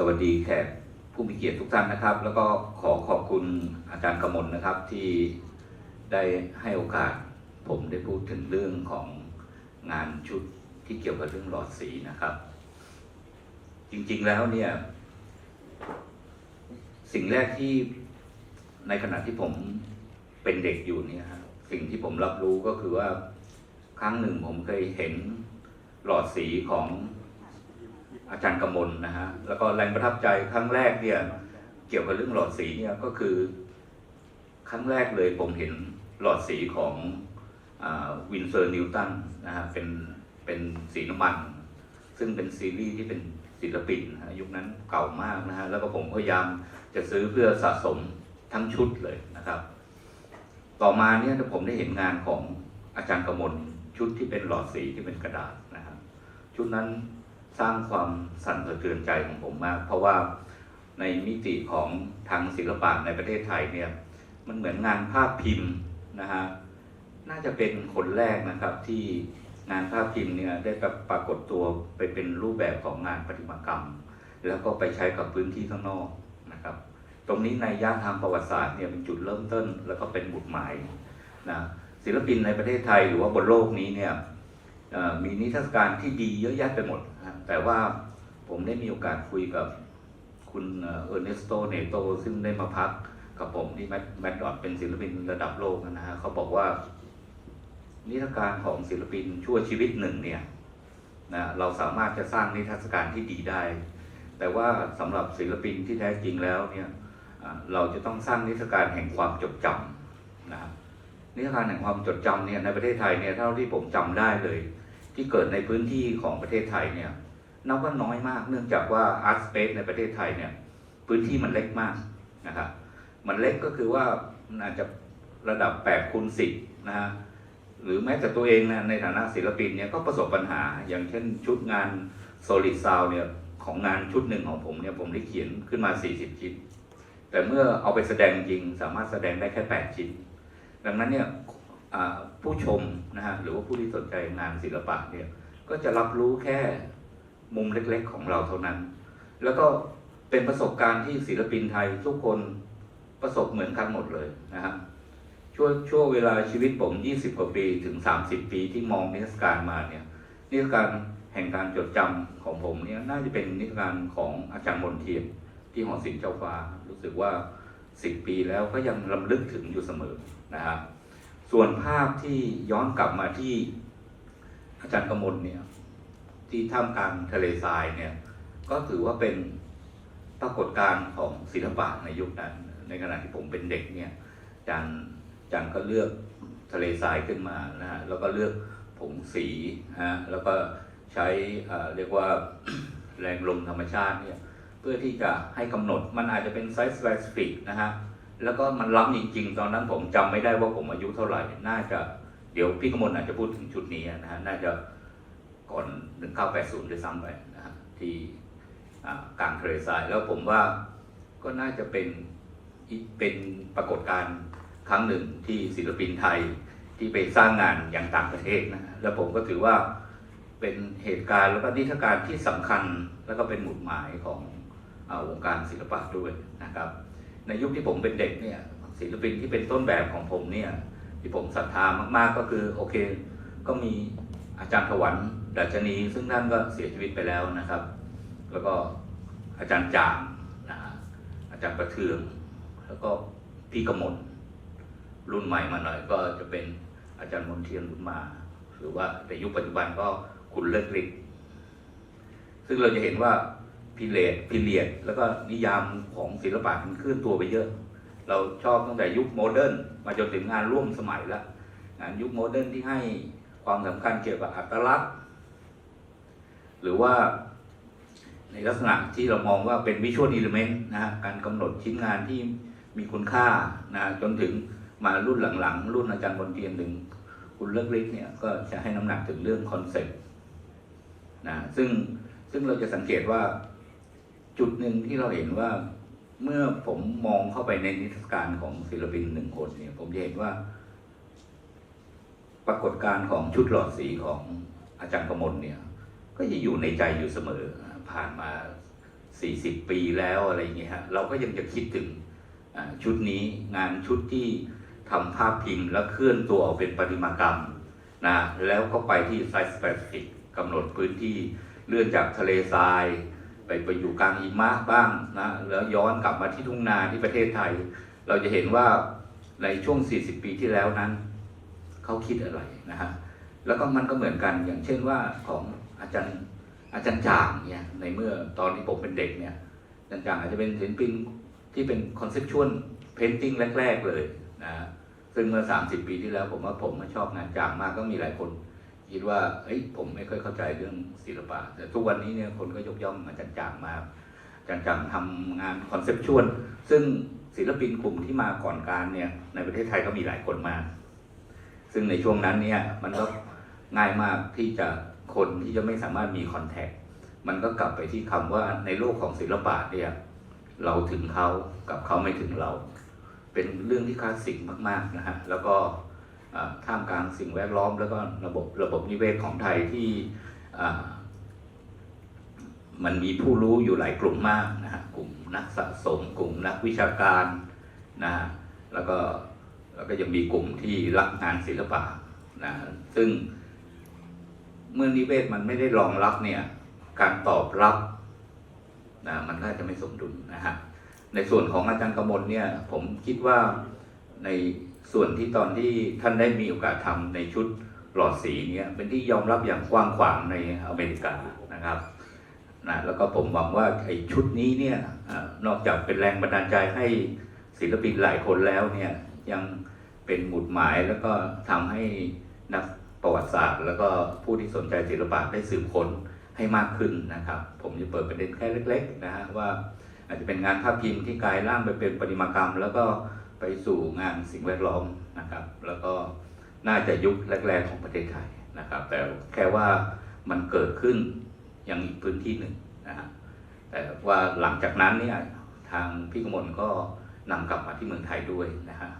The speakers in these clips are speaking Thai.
สวัสดีแขกผู้มีเกียรติทุกท่านนะครับ แล้วก็ขอขอบคุณอาจารย์กมลนะครับที่ได้ให้โอกาสผมได้พูดถึงเรื่องของงานชุดที่เกี่ยวกับเรื่องหลอดสีนะครับ จริงๆแล้วเนี่ย สิ่งแรกที่ในขณะที่ผมเป็นเด็กอยู่เนี่ยสิ่งที่ผมรับรู้ก็คือว่าครั้งหนึ่งผมเคยเห็นหลอดสีของ อาจารย์กมลนะฮะแล้วก็แรงประทับใจครั้งแรกเนี่ยเกี่ยวกับเรื่องหลอดสีเนี่ยก็คือ ครั้งแรกเลยผมเห็นหลอดสีของวินเซอร์นิวตันนะฮะเป็นเป็นสีน้ำมัน ซึ่งเป็นซีรีส์ที่เป็นศิลปินนะะยุคนั้นเก่ามากนะฮะแล้วก็ผมพยายามจะซื้อเพื่อสะสมทั้งชุดเลยนะครับ ต่อมาเนี่ยผมได้เห็นงานของอาจารย์กมลชุดที่เป็นหลอดสีที่เป็นกระดาษนะครับชุดนั้น สร้างความสั่นสะเทือนใจของผมมาก เพราะว่าในมิติของทางศิลปะในประเทศไทยเนี่ยมันเหมือนงานภาพพิมพ์นะฮะน่าจะเป็นคนแรกนะครับที่งานภาพพิมพ์เนี่ยได้ปรากฏตัวไปเป็นรูปแบบของงานประติมากรรม แล้วก็ไปใช้กับพื้นที่ข้างนอกนะครับ ตรงนี้ในย่านทางประวัติศาสตร์เนี่ยเป็นจุดเริ่มต้น แล้วก็เป็นบุตรหมายนะศิลปินในประเทศไทยหรือว่าบนโลกนี้เนี่ย มีนิทรรศการที่ดีเยอะแยะไปหมดนะแต่ว่าผมได้มีโอกาสคุยกับคุณเออร์เนสโตเนโตซึ่งได้มาพักกับผมที่แมดดอทเป็นศิลปินระดับโลกนะฮะเขาบอกว่า นิทรรศการของศิลปินชั่วชีวิตหนึ่งเนี่ยนะเราสามารถจะสร้างนิทรรศการที่ดีได้ แต่ว่าสำหรับศิลปินที่แท้จริงแล้วเนี่ยเราจะต้องสร้างนิทรรศการแห่งความจดจำนะครับนิทรรศการแห่งความจดจำเนี่ยในประเทศไทยเนี่ยเท่าที่ผมจำได้เลย ที่เกิดในพื้นที่ของประเทศไทยเนี่ยนับว่าน้อยมากเนื่องจากว่า Art Space ในประเทศไทยเนี่ยพื้นที่มันเล็กมากนะครับมันเล็กก็คือว่ามันอาจจะระดับ8คูณ10นะฮะหรือแม้แต่ตัวเองนะในฐานะศิลปินเนี่ยก็ประสบปัญหา อย่างเช่นชุดงาน Solid Sound เนี่ยของงานชุดหนึ่งของผมเนี่ยผมได้เขียนขึ้นมา 40 ชิ้น แต่เมื่อเอาไปแสดงจริงสามารถแสดงได้แค่ 8 ชิ้น ดังนั้นเนี่ย ผู้ชมนะฮะหรือว่าผู้ที่สนใจงานศิลปะเนี่ยก็จะรับรู้แค่มุมเล็กๆของเราเท่านั้น แล้วก็เป็นประสบการณ์ที่ศิลปินไทยทุกคนประสบเหมือนกันหมดเลยนะฮะช่วงช่วงเวลาชีวิตผม 20 กว่าปีถึง 30 ปีที่มองนิทรรศการมาเนี่ยนิทรรศการแห่งการจดจำของผมเนี่ยน่าจะเป็นนิทรรศการของอาจารย์มนเทียนที่หอศิลป์เจ้าฟ้า รู้สึกว่า 10 ปีแล้วก็ยังลำลึกถึงอยู่เสมอนะครับ ส่วนภาพที่ย้อนกลับมาที่อาจารย์กมลเนี่ย ที่ท่ามกลางทะเลทรายเนี่ย ก็ถือว่าเป็นปรากฏการณ์ของศิลปะในยุคนั้น ในขณะที่ผมเป็นเด็กเนี่ยอาจารย์อาจารย์ก็เลือกทะเลทรายขึ้นมานะฮะแล้วก็เลือกผงสีฮะแล้วก็ใช้เรียกว่าแรงลมธรรมชาติเนี่ยเพื่อที่จะให้กำหนดมันอาจจะเป็นไซส์ specific นะฮะ แล้วก็มันล้ำจริง ๆ ตอนนั้นผมจำไม่ได้ว่าผมอายุเท่าไหร่ น่าจะเดี๋ยวพี่กมลอาจจะพูดถึงชุดนี้นะฮะ น่าจะก่อน1980ด้วยซ้ำไปนะฮะที่กลางทะเลทราย แล้วผมว่าก็น่าจะเป็นเป็นปรากฏการณ์ครั้งหนึ่งที่ศิลปินไทยที่ไปสร้างงานอย่างต่างประเทศนะฮะแล้วผมก็ถือว่าเป็นเหตุการณ์แล้วก็นิทรรศการที่สำคัญ แล้วก็เป็นหมุดหมายของอวงการศิลปะด้วยนะครับ ในยุคที่ผมเป็นเด็กเนี่ยศิลปินที่เป็นต้นแบบของผมเนี่ยที่ผมศรัทธามากๆก็คือโอเค ก็มีอาจารย์ถวันดัชนี ซึ่งท่านก็เสียชีวิตไปแล้วนะครับ แล้วก็อาจารย์จางนะฮะอาจารย์ประเทือง แล้วก็พี่กมลรุ่นใหม่มาหน่อยก็จะเป็นอาจารย์มนเทียนบุญมา หรือว่าในยุคปัจจุบันก็คุณเลิศฤทธิ์ซึ่งเราจะเห็นว่า พิเรดพิเรียดแล้วก็นิยามของศิลปะมันเคลื่อนตัวไปเยอะ เราชอบตั้งแต่ยุคโมเดิร์นมาจนถึงงานร่วมสมัยแล้วงานยุคโมเดิร์นที่ให้ความสำคัญเกี่ยวกับอัตลักษณ์ หรือว่าในลักษณะที่เรามองว่าเป็นวิชวลอิเลเมนต์นะฮะการกำหนดชิ้นงานที่มีคุณค่านะจนถึงมารุ่นหลังๆ รุ่นอาจารย์บนเทียนถึงคุณเลิกฤทธิ์เนี่ยก็จะให้น้ำหนักถึงเรื่องคอนเซ็ปต์นะซึ่งซึ่งเราจะสังเกตว่า จุดหนึ่งที่เราเห็นว่าเมื่อผมมองเข้าไปในนิทรรศการของศิลปินหนึ่งคนเนี่ย ผมจะเห็นว่า ปรากฏการณ์ของชุดหลอดสีของอาจารย์กมลเนี่ย ก็จะอยู่ในใจอยู่เสมอ ผ่านมา40ปีแล้วอะไรอย่างเงี้ยฮะเราก็ยังจะคิดถึงชุดนี้งานชุดที่ทำภาพพิมพ์แล้วเคลื่อนตัวออกเป็นปริมากรรมนะแล้วก็ไปที่ไซส์สเปซิฟิกกำหนดพื้นที่เลื่อนจากทะเลทราย ไปไปอยู่กลางหิมะบ้างนะแล้วย้อนกลับมาที่ทุ่งนาที่ประเทศไทย เราจะเห็นว่าในช่วง 40 ปีที่แล้วนั้น เขาคิดอะไรนะฮะแล้วก็มันก็เหมือนกันอย่างเช่นว่าของอาจารย์อาจารย์จางเนี่ยในเมื่อตอนที่ผมเป็นเด็กเนี่ยอาจารย์จางอาจจะเป็นศิลปินที่เป็นคอนเซปชวลเพนติ้งแรก ๆ เลยนะฮะซึ่งเมื่อ 30 ปีที่แล้วผมว่าผมชอบงานจางมากก็มีหลายคน คิดว่าเอ้ยผมไม่ค่อยเข้าใจเรื่องศิลปะ แต่ทุกวันนี้เนี่ยคนก็ยกย่องอาจารย์จางมาอาจารย์จางทำงานคอนเซปชวลซึ่งศิลปินกลุ่มที่มาก่อนการเนี่ยในประเทศไทยก็มีหลายคนมา ซึ่งในช่วงนั้นเนี่ยมันก็ง่ายมากที่จะคนที่จะไม่สามารถมีคอนแทคมันก็กลับไปที่คำว่าในโลกของศิลปะเนี่ยเราถึงเขากับเขาไม่ถึงเรา เป็นเรื่องที่คลาสสิกมาก ๆ นะฮะ แล้วก็ ท่ามกลางสิ่งแวดล้อม แล้วก็ระบบระบบนิเวศของไทยที่มันมีผู้รู้อยู่หลายกลุ่มมากนะฮะกลุ่มนักสะสม กลุ่มนักวิชาการนะฮะแล้วก็แล้วก็ยังมีกลุ่มที่รักงานศิลปะนะซึ่งเมื่อนิเวศมันไม่ได้รองรับเนี่ยการตอบรับนะมันก็จะไม่สมดุลนะฮะในส่วนของอาจารย์กมลเนี่ยผมคิดว่าใน ส่วนที่ตอนที่ท่านได้มีโอกาสทำในชุดหลอดสีเนี่ยเป็นที่ยอมรับอย่างกว้างขวางในอเมริกานะครับนะแล้วก็ผมหวังว่าไอ้ชุดนี้เนี่ยนอกจากเป็นแรงบันดาลใจให้ศิลปินหลายคนแล้วเนี่ยยังเป็นหมุดหมายแล้วก็ทำให้นักประวัติศาสตร์ แล้วก็ผู้ที่สนใจศิลปะได้สืบค้นให้มากขึ้นนะครับ ผมจะเปิดประเด็นแค่เล็ก ๆ นะฮะว่าอาจจะเป็นงานภาพพิมพ์ที่กลายร่างไปเป็นประติมากรรม แล้วก็ ไปสู่งานสิ่งแวดล้อมนะครับ แล้วก็น่าจะยุคแรกๆของประเทศไทยนะครับ แต่แค่ว่ามันเกิดขึ้นยังอีกพื้นที่หนึ่งนะฮะแต่ว่าหลังจากนั้นเนี่ยทางพี่กมลก็นำกลับมาที่เมืองไทยด้วยนะฮะ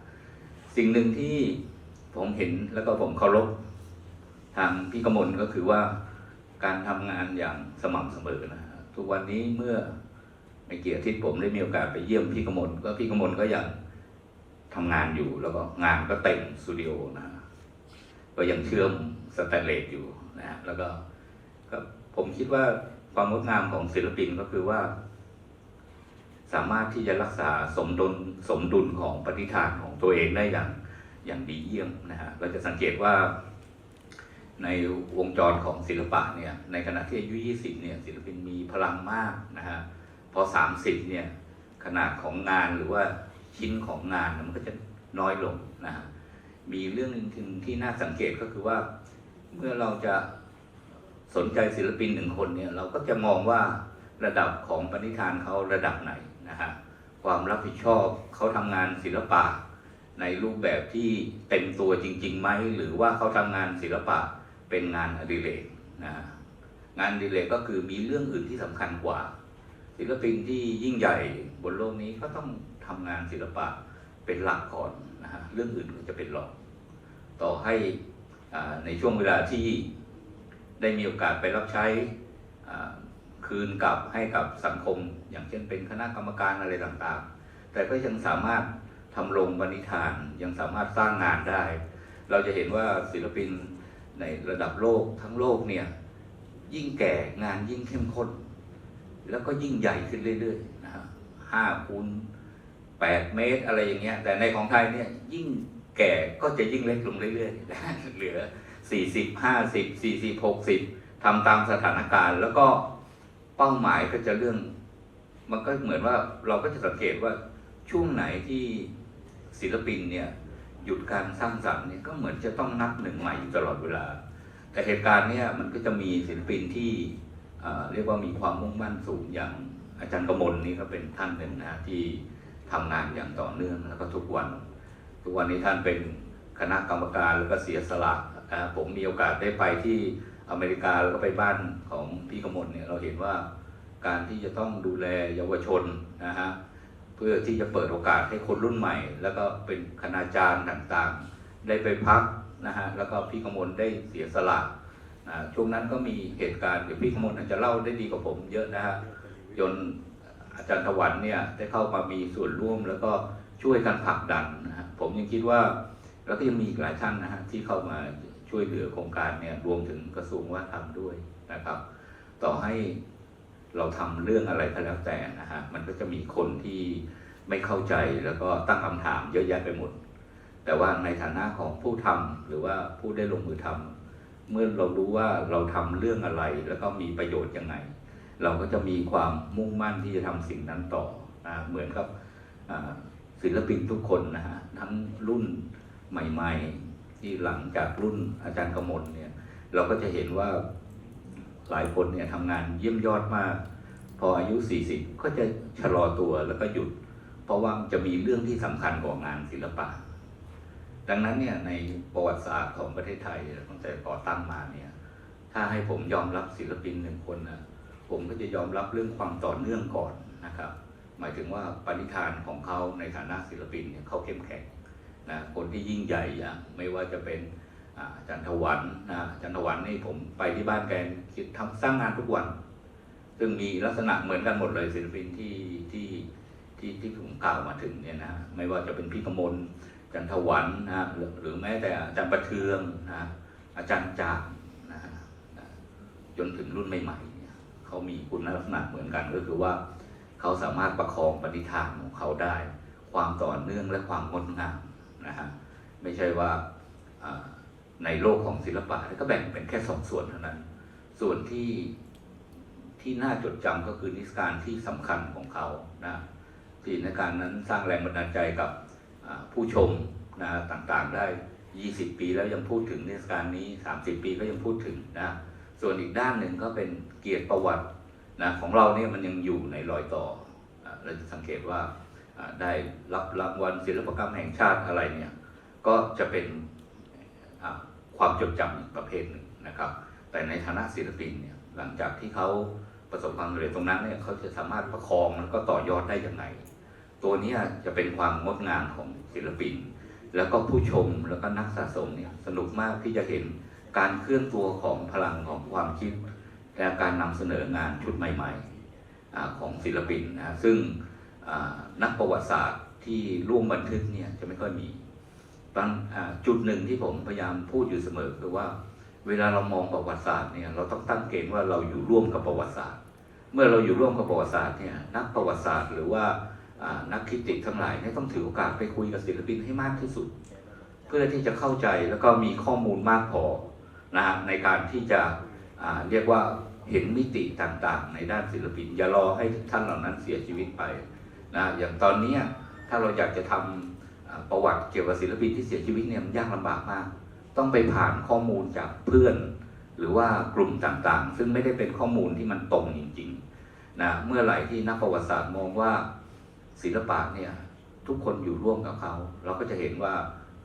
สิ่งหนึ่งที่ผมเห็นแล้วก็ผมเคารพทางพี่กมลก็คือว่าการทำงานอย่างสม่ำเสมอนะทุกวันนี้เมื่อไม่กี่อาทิตย์ผมได้มีโอกาสไปเยี่ยมพี่กมลก็พี่กมลก็ยัง ทำงานอยู่แล้วก็งานก็เต็มสตูดิโอนะก็ยังเชื่อมสแตนเลสอยู่นะฮะแล้วก็ก็ผมคิดว่าความงดงามของศิลปินก็คือว่า สามารถที่จะรักษาสมดุลสมดุลของปฏิฐานของตัวเองได้อย่างอย่างดีเยี่ยมนะฮะเราจะสังเกตว่าในวงจรของศิลปะเนี่ย ในขณะที่อายุ 20 เนี่ย ศิลปินมีพลังมากนะฮะ พอ 30 เนี่ย ขนาดของงานหรือว่า ชิ้นของงานมันก็จะน้อยลงนะฮะมีเรื่องหนึ่งที่ที่น่าสังเกตก็คือว่า เมื่อเราจะสนใจศิลปินหนึ่งคนเนี่ยเราก็จะมองว่าระดับของปณิธานเขาระดับไหนนะฮะความรับผิดชอบเขาทำงานศิลปะ ในรูปแบบที่เต็มตัวจริงๆไหมหรือว่าเขาทำงานศิลปะเป็นงานอดิเรกนะฮะงานอดิเรกก็คือมีเรื่องอื่นที่สำคัญกว่า ศิลปินที่ยิ่งใหญ่บนโลกนี้ก็ต้อง ทำงานศิลปะเป็นหลักก่อนนะฮะเรื่องอื่นก็จะเป็นรองต่อให้ในช่วงเวลาที่ได้มีโอกาสไปรับใช้คืนกลับให้กับสังคม อย่างเช่นเป็นคณะกรรมการอะไรต่างๆ แต่ก็ยังสามารถทำลงบณิธานยังสามารถสร้างงานได้ เราจะเห็นว่าศิลปินในระดับโลกทั้งโลกเนี่ยยิ่งแก่งานยิ่งเข้มข้น แล้วก็ยิ่งใหญ่ขึ้นเรื่อยๆนะฮะห้าคูณ แปดเมตรอะไรอย่างเงี้ย แต่ในของไทยเนี่ยยิ่งแก่ก็จะยิ่งเล็กลงเรื่อยๆนะเหลือสี่สิบห้าสิบสี่สิบหกสิบทำตามสถานการณ์ แล้วก็เป้าหมายก็จะเรื่อง มันก็เหมือนว่าเราก็จะสังเกตว่าช่วงไหนที่ศิลปินเนี่ยหยุดการสร้างสรรค์เนี่ยก็เหมือนจะต้องนับหนึ่งใหม่อยู่ตลอดเวลา แต่เหตุการณ์เนี่ยมันก็จะมีศิลปินที่เอ่อเรียกว่ามีความมุ่งมั่นสูงอย่างอาจารย์กมลนี่ก็เป็นท่านหนึ่งนะที่ ทำงานอย่างต่อเนื่องแล้วก็ทุกวัน ทุกวันนี้ท่านเป็นคณะกรรมการแล้วก็เสียสละผมมีโอกาสได้ไปที่อเมริกาแล้วก็ไปบ้านของพี่กมลเนี่ยเราเห็นว่าการที่จะต้องดูแลเยาวชนนะฮะเพื่อที่จะเปิดโอกาสให้คนรุ่นใหม่ แล้วก็เป็นคณาจารย์ต่างๆ ได้ไปพักนะฮะแล้วก็พี่กมลได้เสียสละช่วงนั้นก็มีเหตุการณ์เดี๋ยวพี่ขมลอาจจะเล่าได้ดีกว่าผมเยอะนะฮะจน อาจารย์ถวันเนี่ยได้เข้ามามีส่วนร่วมแล้วก็ช่วยกันผลักดันนะฮะผมยังคิดว่าแล้วก็ยังมีอีกหลายท่านนะฮะที่เข้ามาช่วยเหลือโครงการเนี่ยรวมถึงกระทรวงวัฒนธรรมด้วยนะครับ ต่อให้เราทำเรื่องอะไรก็แล้วแต่นะฮะมันก็จะมีคนที่ไม่เข้าใจแล้วก็ตั้งคำถามเยอะแยะไปหมด แต่ว่าในฐานะของผู้ทำหรือว่าผู้ได้ลงมือทำเมื่อเรารู้ว่าเราทำเรื่องอะไรแล้วก็มีประโยชน์ยังไง เราก็จะมีความมุ่งมั่นที่จะทำสิ่งนั้นต่อนะเหมือนกับศิลปินทุกคนนะฮะทั้งรุ่นใหม่ ๆ ที่หลังจากรุ่นอาจารย์กมลเนี่ยเราก็จะเห็นว่าหลายคนเนี่ยทำงานเยี่ยมยอดมาก พออายุ 40 ก็จะชะลอตัวแล้วก็หยุด เพราะว่าจะมีเรื่องที่สำคัญกว่างานศิลปะ ดังนั้นเนี่ยในประวัติศาสตร์ของประเทศไทยตั้งแต่ก่อตั้งมาเนี่ยถ้าให้ผมยอมรับศิลปินหนึ่งคนนะ ผมก็จะยอมรับเรื่องความต่อเนื่องก่อนนะครับ หมายถึงว่าปณิธานของเขาในฐานะศิลปินเนี่ยเขาเข้มแข็งนะคนที่ยิ่งใหญ่อย่างไม่ว่าจะเป็นอาจารย์ถวันนะอาจารย์ถวันนี่ผมไปที่บ้านแกคิดทำสร้างงานทุกวัน ซึ่งมีลักษณะเหมือนกันหมดเลยศิลปินที่ที่ที่ที่ผมกล่าวมาถึงเนี่ยนะไม่ว่าจะเป็นพี่กมลอาจารย์ถวันนะหรือแม้แต่อาจารย์ประเทืองนะอาจารย์จางนะนะจนถึงรุ่นใหม่ๆ เขามีคุณลักษณะเหมือนกันก็คือว่า เขาสามารถประคองปฏิฐานของเขาได้ ความต่อเนื่องและความงดงามนะฮะไม่ใช่ว่าในโลกของศิลปะก็แบ่งเป็นแค่สองส่วนเท่านั้น ส่วนที่ที่น่าจดจำก็คือนิทรรศการที่สำคัญของเขานะที่ในการนั้นสร้างแรงบันดาลใจกับผู้ชมนะต่างๆได้ 20 ปีแล้วยังพูดถึงนิทรรศการนี้ 30 ปีก็ยังพูดถึงนะ ส่วนอีกด้านหนึ่งก็เป็น เกียรติประวัตินะของเราเนี่ยมันยังอยู่ในรอยต่อเราจะสังเกตว่าได้รับรางวัลศิลปกรรมแห่งชาติอะไรเนี่ยก็จะเป็นความจดจำอีกประเภทหนึ่งนะครับ แต่ในฐานะศิลปินเนี่ยหลังจากที่เขาประสบความสำเร็จตรงนั้นเนี่ยเขาจะสามารถประคองแล้วก็ต่อยอดได้ยังไงตัวนี้จะเป็นความงดงามของศิลปิน แล้วก็ผู้ชมแล้วก็นักสะสมเนี่ยสนุกมากที่จะเห็นการเคลื่อนตัวของพลังของความคิด และการนำเสนองานชุดใหม่ๆของศิลปินนะซึ่งนักประวัติศาสตร์ที่ร่วมบันทึกเนี่ยจะไม่ค่อยมีบางอ่าจุดหนึ่งที่ผมพยายามพูดอยู่เสมอคือว่าเวลาเรามองประวัติศาสตร์เนี่ยเราต้องตั้งเกณฑ์ว่าเราอยู่ร่วมกับประวัติศาสตร์ เมื่อเราอยู่ร่วมกับประวัติศาสตร์เนี่ยนักประวัติศาสตร์หรือว่านักคริติทั้งหลายเนี่ยต้องถือโอกาสไปคุยกับศิลปินให้มากที่สุด เพื่อที่จะเข้าใจแล้วก็มีข้อมูลมากพอนะในการที่จะเรียกว่า เห็นมิติต่างๆ ในด้านศิลปิน อย่ารอให้ท่านเหล่านั้นเสียชีวิตไปนะอย่างตอนนี้ถ้าเราอยากจะทำอ่าประวัติเกี่ยวกับศิลปินที่เสียชีวิตเนี่ยมันยากลำบากมาก ต้องไปผ่านข้อมูลจากเพื่อน หรือว่ากลุ่มต่างๆ ซึ่งไม่ได้เป็นข้อมูลที่มันตรงจริงๆนะเมื่อไหร่ที่นักประวัติศาสตร์มองว่าศิลปะเนี่ยทุกคนอยู่ร่วมกับเขา เราก็จะเห็นว่า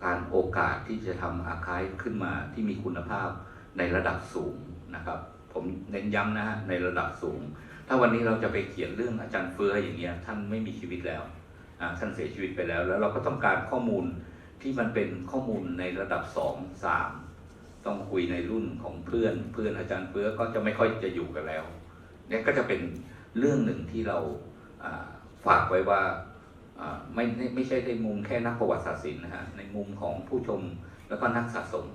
การโอกาสที่จะทำอาคายขึ้นมาที่มีคุณภาพในระดับสูงนะครับ ผมเน้นย้ำนะฮะในระดับสูง ถ้าวันนี้เราจะไปเขียนเรื่องอาจารย์เฟืออย่างเงี้ยท่านไม่มีชีวิตแล้วท่านเสียชีวิตไปแล้ว แล้วเราก็ต้องการข้อมูลที่มันเป็นข้อมูลในระดับสองสามต้องคุยในรุ่นของเพื่อน เพื่อนอาจารย์เฟือก็จะไม่ค่อยจะอยู่กันแล้วเนี่ยก็จะเป็นเรื่องหนึ่งที่เราฝากไว้ว่าไม่ไม่ไม่ใช่ในมุมแค่นักประวัติศาสตร์ศิลป์นะฮะในมุมของผู้ชมแล้วก็นักสะสม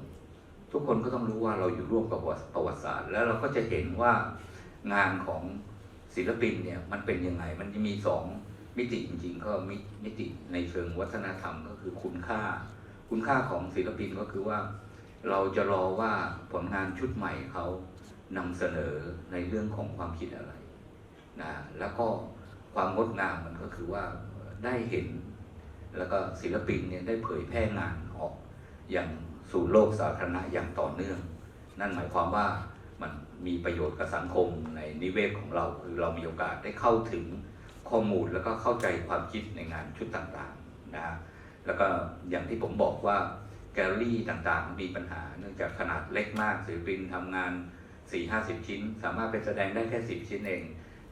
ทุกคนก็ต้องรู้ว่าเราอยู่ร่วมกับประวัติศาสตร์ แล้วเราก็จะเห็นว่างานของศิลปินเนี่ยมันเป็นยังไง มันจะมีสองมิติจริง ๆ ก็มิมติในเชิงวัฒนธรรมก็คือคุณค่า คุณค่าของศิลปินก็คือว่า เราจะรอว่าผลงานชุดใหม่เขานำเสนอในเรื่องของความคิดอะไรนะแล้วก็ความงดงามมันก็คือว่าได้เห็น แล้วก็ศิลปินเนี่ยได้เผยแพร่งานออกอย่าง สู่โลกสาธารณะอย่างต่อเนื่อง นั่นหมายความว่ามันมีประโยชน์กับสังคมในนิเวศของเรา คือเรามีโอกาสได้เข้าถึงข้อมูลแล้วก็เข้าใจความคิดในงานชุดต่างๆนะฮะแล้วก็อย่างที่ผมบอกว่าแกลเลอรี่ต่างๆ มีปัญหา เนื่องจากขนาดเล็กมากศิลปินทำงาน 4-50 ชิ้น สามารถไปแสดงได้แค่ 10 ชิ้นเอง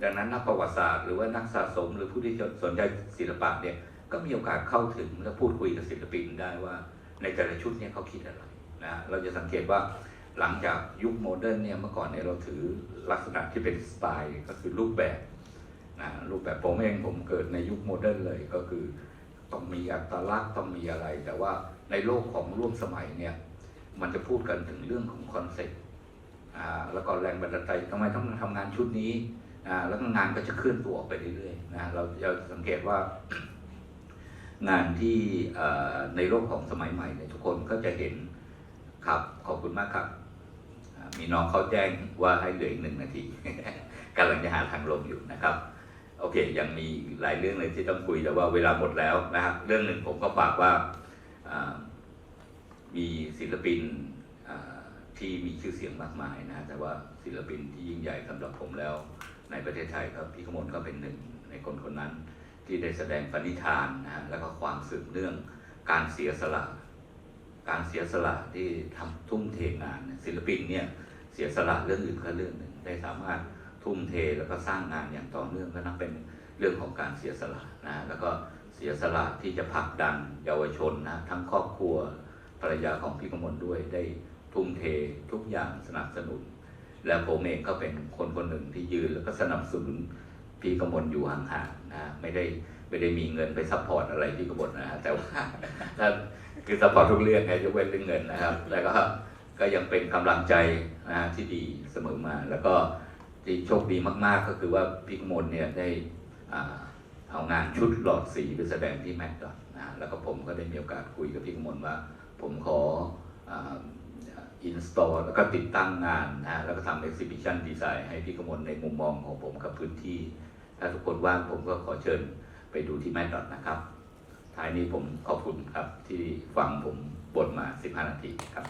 ดังนั้นนักประวัติศาสตร์หรือว่านักสะสม หรือผู้ที่สนใจศิลปะเนี่ยก็มีโอกาสเข้าถึงและพูดคุยกับศิลปินได้ว่า ในแต่ละชุดเนี่ยเขาคิดอะไรนะเราจะสังเกตว่าหลังจากยุคโมเดิร์นเนี่ยเมื่อก่อนเนี่ยเราถือลักษณะที่เป็นสไตล์ก็คือรูปแบบนะรูปแบบผมเองผมเกิดในยุคโมเดิร์นเลยก็คือ ต้องมีอัตลักษณ์ต้องมีอะไร แต่ว่าในโลกของร่วมสมัยเนี่ยมันจะพูดกันถึงเรื่องของคอนเซ็ปต์อ่าแล้วก็แรงบันดาลใจทำไมต้องทำงานชุดนี้อ่าแล้วงานก็จะเคลื่อนตัวออกไปเรื่อยๆนะเราจะสังเกตว่า งานที่ในโลกของสมัยใหม่เนี่ยทุกคนก็จะเห็นครับขอบคุณมากครับ มีน้องเขาแจ้งว่าให้เหลืออีกหนึ่งนาทีกำลังจะหาทางลงอยู่นะครับโอเค ยังมีหลายเรื่องเลยที่ต้องคุยแต่ว่าเวลาหมดแล้วนะครับเรื่องหนึ่งผมก็ฝากว่ามีศิลปินที่มีชื่อเสียงมากมายนะแต่ว่าศิลปินที่ยิ่งใหญ่สำหรับผมแล้ว ในประเทศไทยครับพี่ขมลก็เป็นหนึ่งในคนคนนั้น ที่ได้แสดงปณิธานนะฮะแล้วก็ความสืบเนื่องการเสียสละ การเสียสละที่ทำทุ่มเทงาน ศิลปินเนี่ยเสียสละเรื่องอื่นก็เรื่องหนึ่งได้สามารถทุ่มเทแล้วก็สร้างงานอย่างต่อเนื่องก็นับเป็นเรื่องของการเสียสละนะแล้วก็เสียสละที่จะผลักดันเยาวชนนะทั้งครอบครัวภรรยาของพี่กมลด้วยได้ทุ่มเททุกอย่างสนับสนุน แล้วผมเองก็เป็นคนคนหนึ่งที่ยืนแล้วก็สนับสนุน พี่กมลอยู่ห่างๆนะไม่ได้ไม่ได้มีเงินไปซัพพอร์ตอะไรพี่กมลนะฮะแต่ว่าถ้าคือซัพพอร์ตทุกเรื่องไงยกเว้นเรื่องเงินนะครับ แล้วก็ก็ยังเป็นกำลังใจนะที่ดีเสมอมา แล้วก็ที่โชคดีมากๆ ก็คือว่าพี่กมลเนี่ยได้เอางานชุดหลอดสีไปแสดงที่แมทดอทนะแล้วก็ผมก็ได้มีโอกาสคุยกับพี่กมลว่า ผมขออินสตอลแล้วก็ติดตั้งงานนะฮะแล้วก็ทำ exhibition design ให้พี่กมลในมุมมองของผมกับพื้นที่ ถ้าทุกคนว่างผมก็ขอเชิญไปดูที่แม่ดอทนะครับ ท้ายนี้ผมขอบคุณครับที่ฟังผมบทมา 15 นาทีครับ